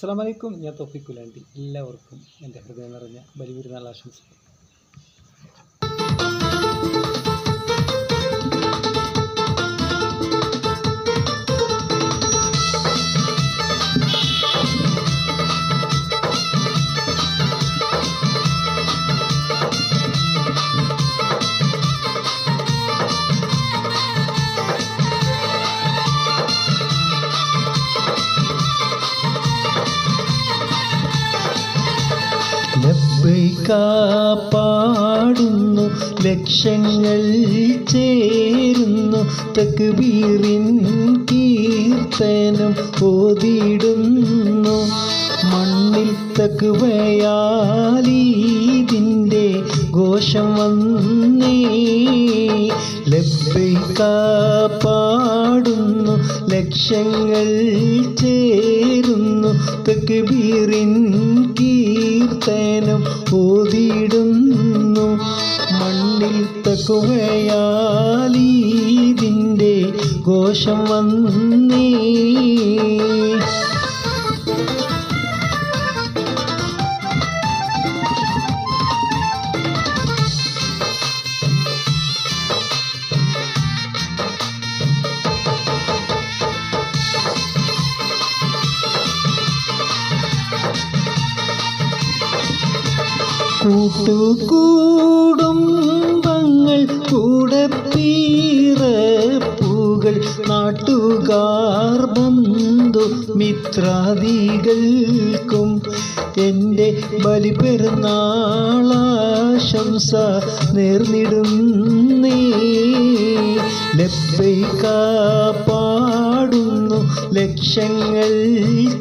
അസ്സാം വലൈക്കും ഞാൻ തോഫിക്കുലാണ്ടി എല്ലാവർക്കും എന്റെ ഹൃദയം നിറഞ്ഞ ബലിപെരുന്നാൾ ആശംസകൾ. പാടുന്നു ലക്ഷങ്ങൾ ചേരുന്നു തക്ബീറിൻ കീർത്തനം ഓതിടുന്നു മണ്ണിൽ തക്കുവയാലീതിന്റെ ഘോഷം വന്നേ പാടുന്നു ലക്ഷങ്ങൾ ചേരുന്നു തെക്കുബീറിൻ കീർത്തനം ഓതിയിടുന്നു. മണ്ണിൽ തക്കുവയാലീതിന്റെ ഘോഷം വന്നേ കൂട്ടുകൂടുംബങ്ങൾ കൂടെ പീറപ്പൂകൾ നാട്ടുകാർ ബന്ധു മിത്രാദികൾക്കും എന്റെ ബലിപെരുന്നാളാശംസ നേർന്നിടുന്നേ. പാടുന്നു ലക്ഷങ്ങൾ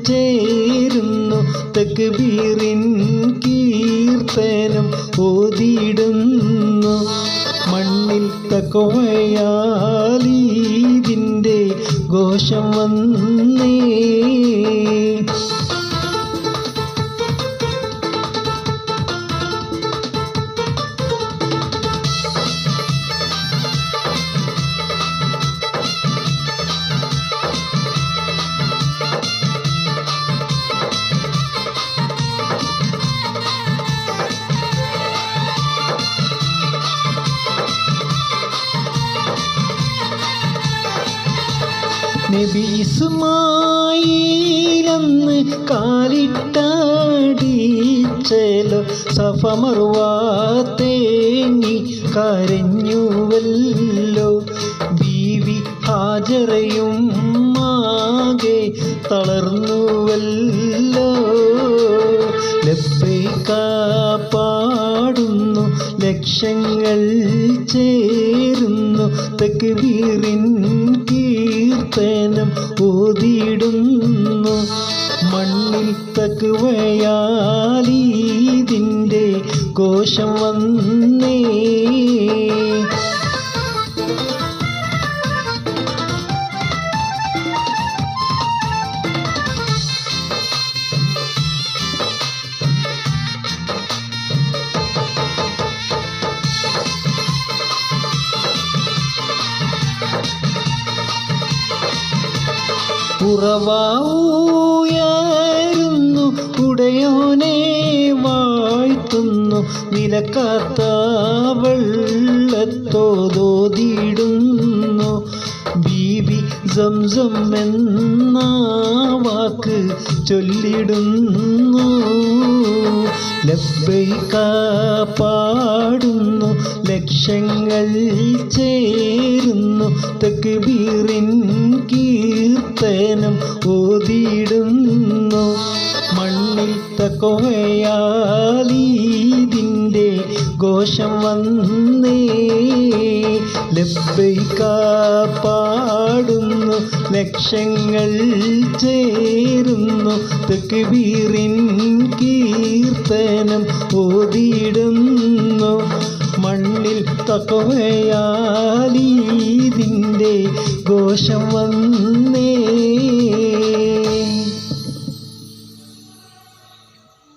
ചേരുന്നു തക്ബീറിൻ കീർത്തനം ഓതിയിടുന്നു. മണ്ണിൽ തക്കവയാലീതിന്റെ ഘോഷം വന്നേ. നബി ഇസ്മായിലെന്ന് കാലിട്ടാടിച്ചലോ സഫമറുവാത്തേങ്ങി കരഞ്ഞുവല്ലോ. ബീവി ഹാജറയും മാകെ തളർന്നുവല്ലോ. ലബ്ബൈക പാടുന്നു ലക്ഷങ്ങൾ ചേരുന്നു തക്ബീറിൻ കീർത്തനം ഓതിയിടുന്നു. മണ്ണിൽ തക്കുവയാലീതിന്റെ കോശം വന്നേ. ഉറവായിരുന്നു ഉടയോനെ വാഴ്ത്തുന്നു. നിലക്കാത്ത വെള്ളത്തോതോതിടുന്നു ബീബി സംസം എന്ന വാക്ക് ചൊല്ലിടുന്നു. ലബ്ബൈക പാടുന്നു ലക്ഷങ്ങൾ ചേരുന്നു. തക്ബീറിൻ കീർത്തനം ഓതിയിടുന്നു മണ്ണിട്ട കോയാലീതിന്റെ ഘോഷം വന്നേ. ലബ്ബൈക പാടുന്നു ലക്ഷങ്ങൾ ചേരുന്നു. തെക്കുവീറിൻ കീർത്തനം ഓതിയിടുന്നു മണ്ണിൽ തക്കവയാലീതിന്റെ ഘോഷം വന്നേ.